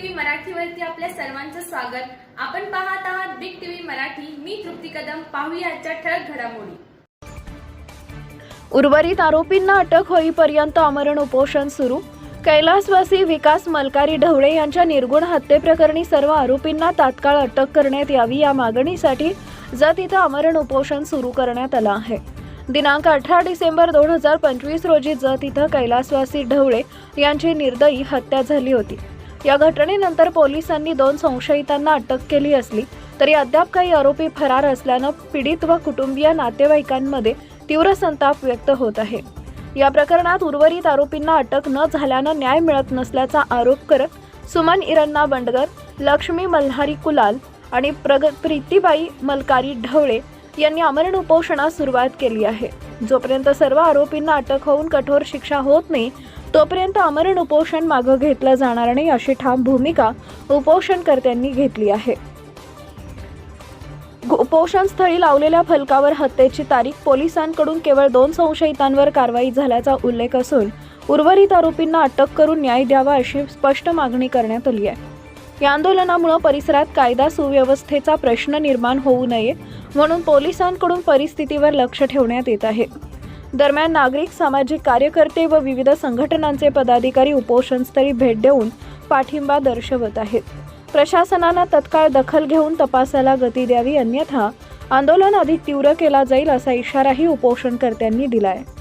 सर्वांचं स्वागत. आपण पाहत आहात बिग टीव्ही मराठी. मी तृप्ती कदम. पाहूया आजच्या ठळक घडामोडी. उर्वरित आरोपींना अटक होईपर्यंत आमरण उपोषण सुरू. कैलासवासी विकास मलकारी ढवळे यांच्या निर्गुण हत्येप्रकरणी सर्व आरोपींना तात्काळ अटक करण्यात यावी या मागणीसाठी जत इथं आमरण उपोषण सुरू करण्यात आलं आहे. दिनांक अठरा डिसेंबर दोन हजार पंचवीस रोजी जत इथं कैलासवासी ढवळे यांची निर्दयी हत्या झाली होती. या घटनेनंतर पोलिसांनी दोन संशयितांना अटक केली असली तरी अद्याप काही आरोपी फरार असल्यानं पीडित व कुटुंबीय नातेवाईकांमध्ये तीव्र संताप व्यक्त होत आहे. या प्रकरणात उर्वरित आरोपींना अटक न झाल्यानं न्याय मिळत नसल्याचा आरोप करत सुमन इरण्णा बंडगर लक्ष्मी मल्हारी कुलाल आणि प्रग प्रीतीबाई मलकारी ढवळे यांनी आमरण उपोषणास सुरुवात केली आहे. जोपर्यंत सर्व आरोपींना अटक होऊन कठोर शिक्षा होत नाही तोपर्यंत आमरण उपोषण मागं घेतलं जाणार नाही अशी ठाम भूमिका उपोषणकर्त्यांनी घेतली आहे. उपोषणस्थळी लावलेल्या फलकावर हत्येची तारीख पोलिसांकडून केवळ दोन संशयितांवर कारवाई झाल्याचा उल्लेख असून उर्वरित आरोपींना अटक करून न्याय द्यावा अशी स्पष्ट मागणी करण्यात आली आहे. या आंदोलनामुळे परिसरात कायदा सुव्यवस्थेचा प्रश्न निर्माण होऊ नये म्हणून पोलिसांकडून परिस्थितीवर लक्ष ठेवण्यात येत आहे. दरम्यान नागरिक सामाजिक कार्यकर्ते व विविध संघटनांचे पदाधिकारी उपोषणस्थळी भेट देऊन पाठिंबा दर्शवत आहेत. प्रशासनानं तत्काळ दखल घेऊन तपासाला गती द्यावी अन्यथा आंदोलन अधिक तीव्र केला जाईल असा इशाराही उपोषणकर्त्यांनी दिला आहे